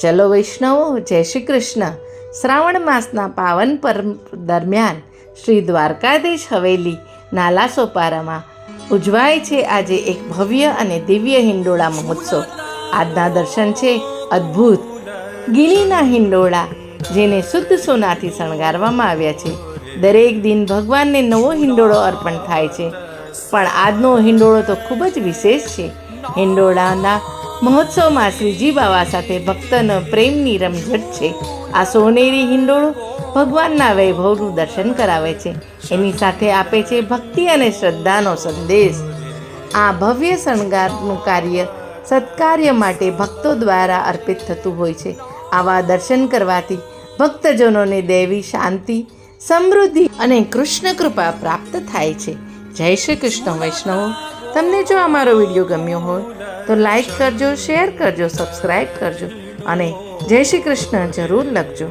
ચલો વૈષ્ણવો, જય શ્રી કૃષ્ણ. શ્રાવણ માસના પાવન પર દરમિયાન શ્રી દ્વારકાધીશ હવેલી નાલા સોપારામાં ઉજવાય છે આજે એક ભવ્ય અને દિવ્ય હિંડોળા મહોત્સવ. આજના દર્શન છે અદ્ભુત ગિનીના હિંડોળા, જેને શુદ્ધ સોનાથી શણગારવામાં આવ્યા છે. દરેક દિન ભગવાનને નવો હિંડોળો અર્પણ થાય છે. પણ આજનો હિંડોળો તો ખૂબ જ વિશેષ છે. હિંડોળાના મહોત્સવમાં શ્રીજી બાવા સાથે ભક્તનો પ્રેમની રમઝટ છે. આ સોનેરી હિંડોળો ભગવાનના વૈભવનું દર્શન કરાવે છે. એની સાથે આપે છે ભક્તિ અને શ્રદ્ધાનો સંદેશ. આ ભવ્ય શણગારનું કાર્ય સત્કાર્ય માટે ભક્તો દ્વારા અર્પિત થતું હોય છે. આવા દર્શન કરવાથી ભક્તજનોને દેવી શાંતિ, સમૃદ્ધિ અને કૃષ્ણ કૃપા પ્રાપ્ત થાય છે. જય શ્રી કૃષ્ણ વૈષ્ણવો. તમને જો અમારો વીડિયો ગમ્યો હોય તો લાઈક કરજો શેર કરજો સબસ્ક્રાઈબ કરજો અને જય શ્રી કૃષ્ણ જરૂર લખજો.